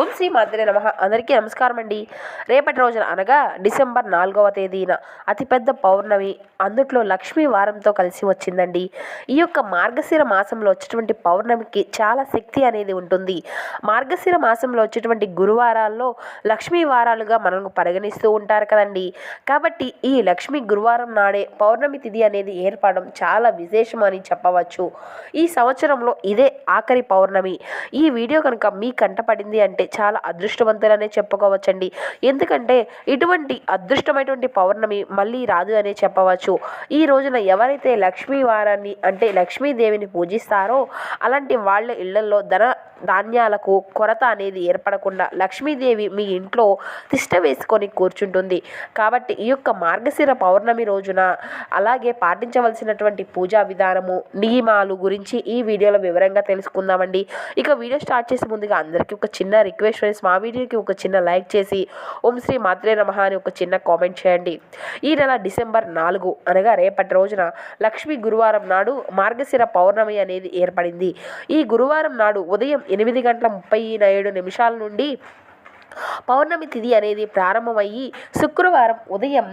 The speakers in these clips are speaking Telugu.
ఓం శ్రీ మాత్రే నమ. అందరికీ నమస్కారం అండి. రేపటి రోజున అనగా డిసెంబర్ నాలుగవ తేదీన అతిపెద్ద పౌర్ణమి అందుట్లో లక్ష్మీ వారంతో కలిసి వచ్చిందండి. ఈ యొక్క మార్గశిర మాసంలో వచ్చేటువంటి పౌర్ణమికి చాలా శక్తి అనేది ఉంటుంది. మార్గశిర మాసంలో వచ్చేటువంటి గురువారాల్లో లక్ష్మీ వారాలుగా మనకు పరిగణిస్తూ ఉంటారు కదండి. కాబట్టి ఈ లక్ష్మీ గురువారం నాడే పౌర్ణమి తిథి అనేది ఏర్పడడం చాలా విశేషం అని చెప్పవచ్చు. ఈ సంవత్సరంలో ఇదే ఆఖరి పౌర్ణమి. ఈ వీడియో కనుక మీ కంటపడింది అంటే చాలా అదృష్టవంతులనే చెప్పుకోవచ్చండి. ఎందుకంటే ఇటువంటి అదృష్టమైనటువంటి పౌర్ణమి మళ్ళీ రాదు అనే చెప్పవచ్చు. ఈ రోజున ఎవరైతే లక్ష్మీ వారాన్ని అంటే లక్ష్మీదేవిని పూజిస్తారో అలాంటి వాళ్ళ ఇళ్ళలో ధన ధాన్యాలకు కొరత అనేది ఏర్పడకుండా లక్ష్మీదేవి మీ ఇంట్లో తిష్ట వేసుకొని కూర్చుంటుంది. కాబట్టి ఈ యొక్క మార్గశిర పౌర్ణమి రోజున అలాగే పాటించవలసినటువంటి పూజా విధానము నియమాలు గురించి ఈ వీడియోలో వివరంగా తెలుసుకుందామండి. ఇక వీడియో స్టార్ట్ చేసే ముందుగా అందరికీ ఒక చిన్న రిక్వెస్ట్ ఫ్రెండ్స్ మా వీడియోకి ఒక చిన్న లైక్ చేసి ఓం శ్రీ మాత్రే నమః అని ఒక చిన్న కామెంట్ చేయండి. ఈ నెల డిసెంబర్ నాలుగు అనగా రేపటి రోజున లక్ష్మీ గురువారం నాడు మార్గశిర పౌర్ణమి అనేది ఏర్పడింది. ఈ గురువారం నాడు ఉదయం ఎనిమిది గంటల ముప్పై ఏడు నిమిషాల నుండి పౌర్ణమి తిథి అనేది ప్రారంభమయ్యి శుక్రవారం ఉదయం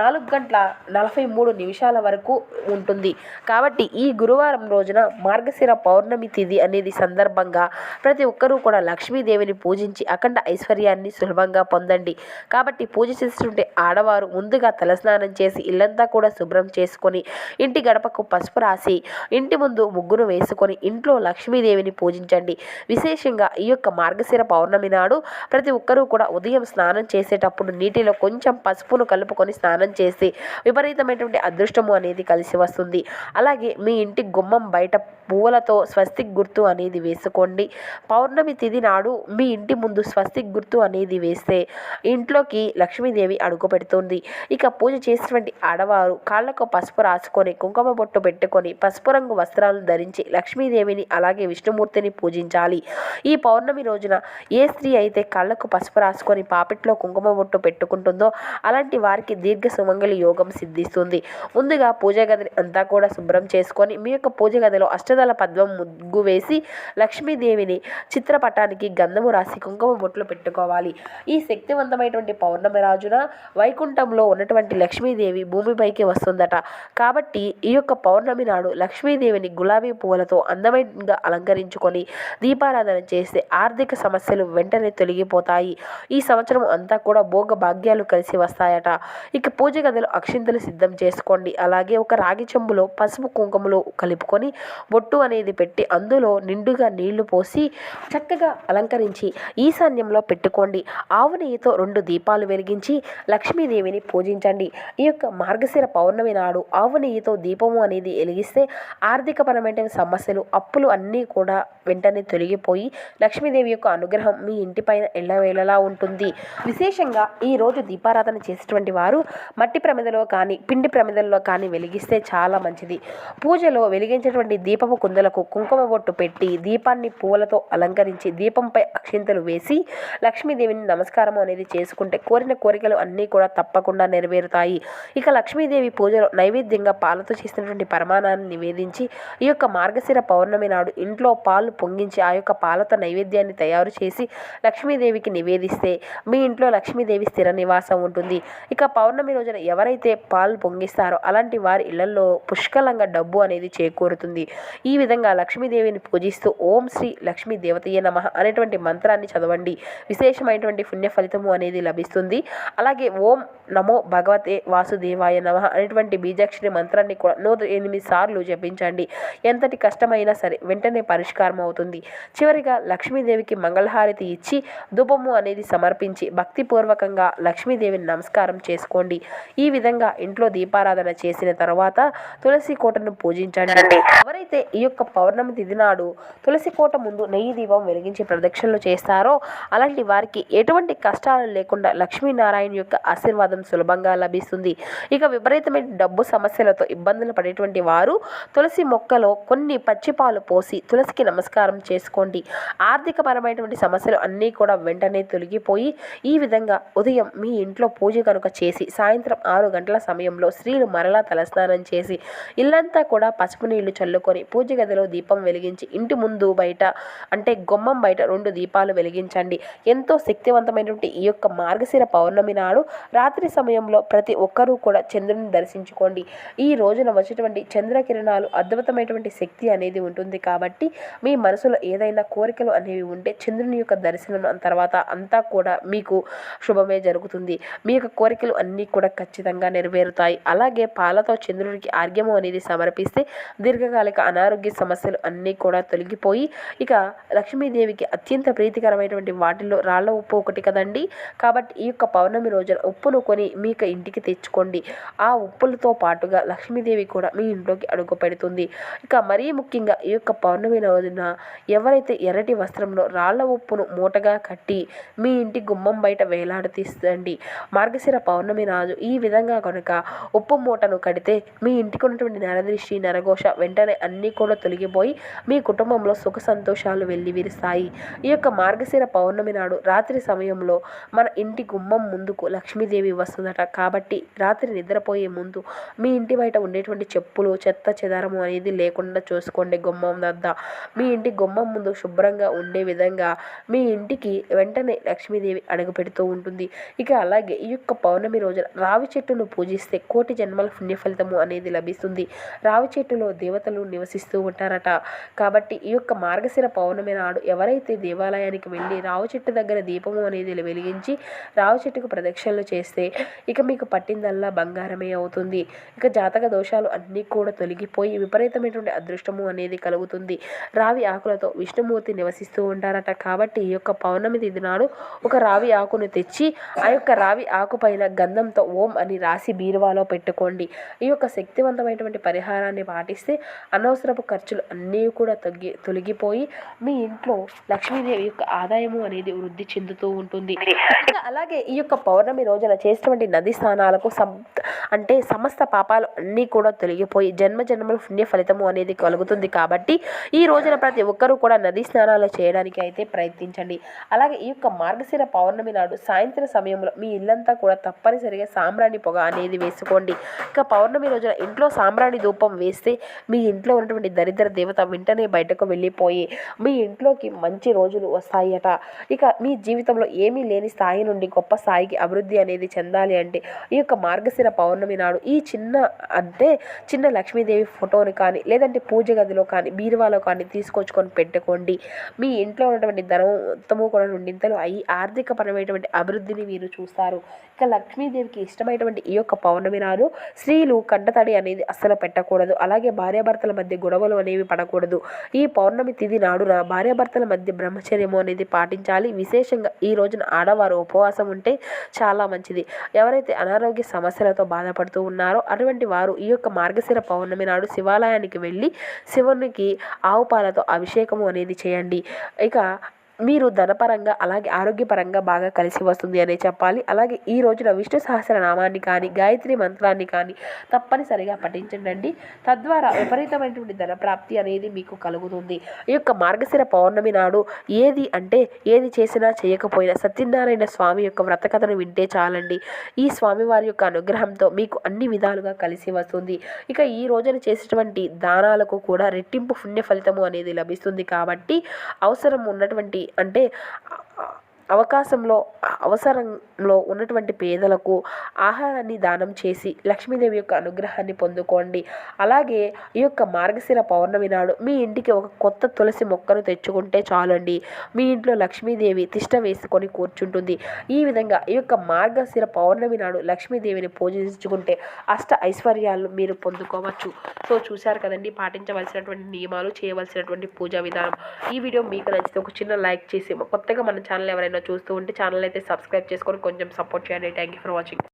నాలుగు గంటల నలభై మూడు నిమిషాల వరకు ఉంటుంది. కాబట్టి ఈ గురువారం రోజున మార్గశిర పౌర్ణమి తిథి అనేది సందర్భంగా ప్రతి ఒక్కరూ కూడా లక్ష్మీదేవిని పూజించి అఖండ ఐశ్వర్యాన్ని సులభంగా పొందండి. కాబట్టి పూజ చేస్తుంటే ఆడవారు ముందుగా తలస్నానం చేసి ఇల్లంతా కూడా శుభ్రం చేసుకొని ఇంటి గడపకు పసుపు రాసి ఇంటి ముందు ముగ్గును వేసుకొని ఇంట్లో లక్ష్మీదేవిని పూజించండి. విశేషంగా ఈ యొక్క మార్గశిర పౌర్ణమి నాడు ప్రతి ఒక్కరూ కూడా ఉదయం స్నానం చేసేటప్పుడు నీటిలో కొంచెం పసుపును కలుపుకొని స్నానం చేసి విపరీతమైనటువంటి అదృష్టము అనేది కలిసి వస్తుంది. అలాగే మీ ఇంటి గుమ్మం బయట పువ్వులతో స్వస్తిక్ గుర్తు అనేది వేసుకోండి. పౌర్ణమి తిథి నాడు మీ ఇంటి ముందు స్వస్తిక్ గుర్తు అనేది వేస్తే ఇంట్లోకి లక్ష్మీదేవి అడుగు పెడుతుంది. ఇక పూజ చేసినటువంటి ఆడవారు కాళ్ళకు పసుపు రాసుకొని కుంకుమ బొట్టు పెట్టుకొని పసుపు రంగు వస్త్రాలను ధరించి లక్ష్మీదేవిని అలాగే విష్ణుమూర్తిని పూజించాలి. ఈ పౌర్ణమి రోజున ఏ స్త్రీ అయితే కళ్ళకు పసుపు రాసుకొని పాపిట్లో కుంకుమ బొట్టు పెట్టుకుంటుందో అలాంటి వారికి దీర్ఘ సుమంగళి యోగం సిద్ధిస్తుంది. ముందుగా పూజ గదిని అంతా కూడా శుభ్రం చేసుకొని మీ యొక్క పూజ గదిలో అష్టదళ పద్మం ముగ్గు వేసి లక్ష్మీదేవిని చిత్రపటానికి గంధము రాసి కుంకుమ బొట్లు పెట్టుకోవాలి. ఈ శక్తివంతమైనటువంటి పౌర్ణమి రాజున వైకుంఠంలో ఉన్నటువంటి లక్ష్మీదేవి భూమిపైకి వస్తుందట. కాబట్టి ఈ యొక్క పౌర్ణమి నాడు లక్ష్మీదేవిని గులాబీ పువ్వులతో అందమైనగా అలంకరించుకొని దీపారాధన చేస్తే ఆర్థిక సమస్యలు వెంటనే తొలగిపోతాయి. ఈ సంవత్సరం అంతా కూడా భోగ భాగ్యాలు కలిసి వస్తాయట. ఇక పూజ గదిలో అక్షింతలు సిద్ధం చేసుకోండి. అలాగే ఒక రాగి చెంబులో పసుపు కుంకుమలు కలుపుకొని బొట్టు అనేది పెట్టి అందులో నిండుగా నీళ్ళు పోసి చక్కగా అలంకరించి ఈశాన్యంలో పెట్టుకోండి. ఆవు నెయ్యితో రెండు దీపాలు వెలిగించి లక్ష్మీదేవిని పూజించండి. ఈ యొక్క మార్గశిర పౌర్ణమి నాడు ఆవు నెయ్యితో దీపము అనేది వెలిగిస్తే ఆర్థికపరమైన సమస్యలు అప్పులు అన్నీ కూడా వెంటనే తొలగిపోయి లక్ష్మీదేవి యొక్క అనుగ్రహం మీ ఇంటిపైన ఎల్లవేళలా ఉంటుంది. విశేషంగా ఈ రోజు దీపారాధన చేసేటువంటి వారు మట్టి ప్రమిదలో కానీ పిండి ప్రమిదల్లో కానీ వెలిగిస్తే చాలా మంచిది. పూజలో వెలిగించేటువంటి దీపపు కుందలకు కుంకుమ బొట్టు పెట్టి దీపాన్ని పూలతో అలంకరించి దీపంపై అక్షింతలు వేసి లక్ష్మీదేవిని నమస్కారం అనేది చేసుకుంటే కోరిన కోరికలు అన్నీ కూడా తప్పకుండా నెరవేరుతాయి. ఇక లక్ష్మీదేవి పూజలో నైవేద్యంగా పాలతో చేసినటువంటి పరమాణాన్ని నివేదించి ఈ యొక్క మార్గశిర పౌర్ణమి నాడు ఇంట్లో పాలు పొంగించి ఆ యొక్క పాలతో నైవేద్యాన్ని తయారు చేసి లక్ష్మీదేవికి నివేదిస్తే మీ ఇంట్లో లక్ష్మీదేవి స్థిర నివాసం ఉంటుంది. ఇక పౌర్ణమి రోజున ఎవరైతే పాలు పొంగిస్తారో అలాంటి వారి ఇళ్ళలో పుష్కలంగా డబ్బు అనేది చేకూరుతుంది. ఈ విధంగా లక్ష్మీదేవిని పూజిస్తూ ఓం శ్రీ లక్ష్మీ దేవతయ్య నమ అనేటువంటి మంత్రాన్ని చదవండి. విశేషమైనటువంటి పుణ్య ఫలితము అనేది లభిస్తుంది. అలాగే ఓం నమో భగవతే వాసుదేవాయ నమ అనేటువంటి బీజాక్షరి మంత్రాన్ని కూడా నూట ఎనిమిది సార్లు జపించండి. ఎంతటి కష్టమైనా సరే వెంటనే పరిష్కారం అవుతుంది చివరిగా లక్ష్మీదేవికి మంగళహారతి ఇచ్చి ధూపము అనేది సమర్పించి భక్తిపూర్వకంగా లక్ష్మీదేవిని నమస్కారం చేసుకోండి. ఈ విధంగా ఇంట్లో దీపారాధన చేసిన తర్వాత తులసి కోటను పూజించండి. ఎవరైతే ఈ యొక్క పౌర్ణమి తిథి నాడు తులసి కోట ముందు నెయ్యి దీపం వెలిగించి ప్రదక్షిణలు చేస్తారో అలాంటి వారికి ఎటువంటి కష్టాలు లేకుండా లక్ష్మీనారాయణ యొక్క ఆశీర్వాదం సులభంగా లభిస్తుంది. ఇక విపరీతమైన డబ్బు సమస్యలతో ఇబ్బందులు పడేటువంటి వారు తులసి మొక్కలో కొన్ని పచ్చిపాలు పోసి తులసికి నమస్కారం చేసుకోండి. ఆర్థికపరమైనటువంటి సమస్యలు అన్నీ కూడా వెంటనే అనేది తొలగిపోయి ఈ విధంగా ఉదయం మీ ఇంట్లో పూజ కనుక చేసి సాయంత్రం ఆరు గంటల సమయంలో స్త్రీలు మరలా తలస్నానం చేసి ఇల్లంతా కూడా పసుపు నీళ్ళు చల్లుకొని పూజ గదిలో దీపం వెలిగించి ఇంటి ముందు బయట అంటే గుమ్మం బయట రెండు దీపాలు వెలిగించండి. ఎంతో శక్తివంతమైనటువంటి ఈ యొక్క మార్గశిర పౌర్ణమి నాడు రాత్రి సమయంలో ప్రతి ఒక్కరూ కూడా చంద్రుని దర్శించుకోండి. ఈ రోజున వచ్చేటువంటి చంద్రకిరణాలు అద్భుతమైనటువంటి శక్తి అనేది ఉంటుంది కాబట్టి మీ మనసులో ఏదైనా కోరికలు అనేవి ఉంటే చంద్రుని యొక్క దర్శనం తర్వాత అంతా కూడా మీకు శుభమే జరుగుతుంది. మీ యొక్క కోరికలు అన్నీ కూడా ఖచ్చితంగా నెరవేరుతాయి. అలాగే పాలతో చంద్రుడికి ఆర్గ్యము అనేది సమర్పిస్తే దీర్ఘకాలిక అనారోగ్య సమస్యలు అన్నీ కూడా తొలగిపోయి ఇక లక్ష్మీదేవికి అత్యంత ప్రీతికరమైనటువంటి వాటిల్లో రాళ్ళ ఉప్పు ఒకటి కదండి. కాబట్టి ఈ యొక్క పౌర్ణమి రోజున ఉప్పును కొని మీ యొక్క ఇంటికి తెచ్చుకోండి. ఆ ఉప్పులతో పాటుగా లక్ష్మీదేవి కూడా మీ ఇంట్లోకి అడుగు పెడుతుంది. ఇక మరీ ముఖ్యంగా ఈ యొక్క పౌర్ణమి రోజున ఎవరైతే ఎర్రటి వస్త్రంలో రాళ్ళ ఉప్పును మూటగా కట్టి మీ ఇంటి గుమ్మం బయట వేలాడతీస్తండి మార్గశిర పౌర్ణమి రాజు ఈ విధంగా కనుక ఉప్పు మూటను కడితే మీ ఇంటికి ఉన్నటువంటి నరదృష్టి నరఘోష వెంటనే అన్నీ కూడా తొలగిపోయి మీ కుటుంబంలో సుఖ సంతోషాలు వెళ్ళివిరుస్తాయి ఈ యొక్క మార్గశిర పౌర్ణమి నాడు రాత్రి సమయంలో మన ఇంటి గుమ్మం ముందుకు లక్ష్మీదేవి వస్తుందట. కాబట్టి రాత్రి నిద్రపోయే ముందు మీ ఇంటి బయట ఉండేటువంటి చెప్పులు చెత్త చెదారము అనేది లేకుండా చూసుకోండి గుమ్మం వద్ద. మీ ఇంటి గుమ్మం ముందు శుభ్రంగా ఉండే విధంగా మీ ఇంటికి వెంట వెంటనే లక్ష్మీదేవి అడుగుపెడుతూ ఉంటుంది. ఇక అలాగే ఈ యొక్క పౌర్ణమి రోజున రావి చెట్టును పూజిస్తే కోటి జన్మల పుణ్య ఫలితము అనేది లభిస్తుంది. రావి చెట్టులో దేవతలు నివసిస్తూ ఉంటారట. కాబట్టి ఈ యొక్క మార్గశిర పౌర్ణమి నాడు ఎవరైతే దేవాలయానికి వెళ్ళి రావి చెట్టు దగ్గర దీపము అనేది వెలిగించి రావి చెట్టుకు ప్రదక్షిణలు చేస్తే ఇక మీకు పట్టిందల్లా బంగారమే అవుతుంది. ఇక జాతక దోషాలు అన్నీ కూడా తొలగిపోయి విపరీతమైనటువంటి అదృష్టము అనేది కలుగుతుంది. రావి ఆకులతో విష్ణుమూర్తి నివసిస్తూ ఉంటారట. కాబట్టి ఈ యొక్క పౌర్ణమి తిథి నాడు ఒక రావి ఆకును తెచ్చి ఆ యొక్క రావి ఆకుపైన గంధంతో ఓం అని రాసి బీరువాలో పెట్టుకోండి. ఈ యొక్క శక్తివంతమైనటువంటి పరిహారాన్ని పాటిస్తే అనవసరపు ఖర్చులు అన్నీ కూడా తగ్గి తొలగిపోయి మీ ఇంట్లో లక్ష్మీదేవి యొక్క ఆదాయము అనేది వృద్ధి చెందుతూ ఉంటుంది. అలాగే ఈ యొక్క పౌర్ణమి రోజున చేసినటువంటి నది స్నానాలకు సం అంటే సమస్త పాపాలు అన్నీ కూడా తొలగిపోయి జన్మ జన్మల పుణ్య ఫలితము అనేది కలుగుతుంది కాబట్టి ఈ రోజున ప్రతి ఒక్కరూ కూడా నది స్నానాలు చేయడానికి అయితే ప్రయత్నించండి. అలాగే ఈ యొక్క మార్గశిర పౌర్ణమి నాడు సాయంత్రం సమయంలో మీ ఇల్లంతా కూడా తప్పనిసరిగా సాంబ్రాణి పొగ అనేది వేసుకోండి. ఇక పౌర్ణమి రోజున ఇంట్లో సాంబ్రాణి ధూపం వేస్తే మీ ఇంట్లో ఉన్నటువంటి దరిద్ర దేవత వెంటనే బయటకు వెళ్ళిపోయి మీ ఇంట్లోకి మంచి రోజులు వస్తాయట. ఇక మీ జీవితంలో ఏమీ లేని స్థాయి నుండి గొప్ప స్థాయికి అభివృద్ధి అనేది చెందాలి అంటే ఈ యొక్క మార్గశిర పౌర్ణమి నాడు ఈ చిన్న అంటే చిన్న లక్ష్మీదేవి ఫోటోని కానీ లేదంటే పూజ గదిలో కానీ బీరువాలో కానీ తీసుకొచ్చుకొని పెట్టుకోండి. మీ ఇంట్లో ఉన్నటువంటి ధనం మొత్తము కూడా నుండి అయ్యి ఆర్థిక పరమైనటువంటి అభివృద్ధిని మీరు చూస్తారు. ఇక లక్ష్మీదేవికి ఇష్టమైనటువంటి ఈ యొక్క పౌర్ణమి నాడు స్త్రీలు కంటతడి అనేది అస్సలు పెట్టకూడదు. అలాగే భార్యాభర్తల మధ్య గొడవలు అనేవి పడకూడదు. ఈ పౌర్ణమి తిథి నాడున భార్యాభర్తల మధ్య బ్రహ్మచర్యము అనేది పాటించాలి. విశేషంగా ఈ రోజున ఆడవారు ఉపవాసం ఉంటే చాలా మంచిది. ఎవరైతే అనారోగ్య సమస్యలతో బాధపడుతూ ఉన్నారో అటువంటి వారు ఈ యొక్క మార్గశిర పౌర్ణమి నాడు శివాలయానికి వెళ్ళి శివునికి ఆవు పాలతో అభిషేకము అనేది చేయండి. ఇక మీరు ధనపరంగా అలాగే ఆరోగ్యపరంగా బాగా కలిసి వస్తుంది అనే చెప్పాలి. అలాగే ఈ రోజున విష్ణు సహస్రనామాన్ని కానీ గాయత్రి మంత్రాన్ని కానీ తప్పనిసరిగా పఠించండి తద్వారా విపరీతమైనటువంటి ధన ప్రాప్తి అనేది మీకు కలుగుతుంది. ఈ యొక్క మార్గశిర పౌర్ణమి నాడు ఏది అంటే ఏది చేసినా చేయకపోయినా సత్యనారాయణ స్వామి యొక్క వ్రత కథను వింటే చాలండి. ఈ స్వామివారి యొక్క అనుగ్రహంతో మీకు అన్ని విధాలుగా కలిసి వస్తుంది. ఇక ఈ రోజున చేసేటువంటి దానాలకు కూడా రెట్టింపు పుణ్య ఫలితము అనేది లభిస్తుంది కాబట్టి అవసరం ఉన్నటువంటి అంటే అవకాశంలో అవసరంలో ఉన్నటువంటి పేదలకు ఆహారాన్ని దానం చేసి లక్ష్మీదేవి యొక్క అనుగ్రహాన్ని పొందుకోండి. అలాగే ఈ యొక్క మార్గశిర పౌర్ణమి నాడు మీ ఇంటికి ఒక కొత్త తులసి మొక్కను తెచ్చుకుంటే చాలండి. మీ ఇంట్లో లక్ష్మీదేవి తిష్ట వేసుకొని కూర్చుంటుంది. ఈ విధంగా ఈ యొక్క మార్గశిర పౌర్ణమి నాడు లక్ష్మీదేవిని పూజించుకుంటే అష్ట ఐశ్వర్యాలు మీరు పొందుకోవచ్చు. సో చూశారు కదండి పాటించవలసినటువంటి నియమాలు చేయవలసినటువంటి పూజా విధానం. ఈ వీడియో మీకు నచ్చితే ఒక చిన్న లైక్ చేసి కొత్తగా మన ఛానల్ ఎవరైనా చూస్తూ ఉంటే ఛానల్ అయితే సబ్స్క్రైబ్ చేసుకొని కొంచెం సపోర్ట్ చేయండి. Thank you for watching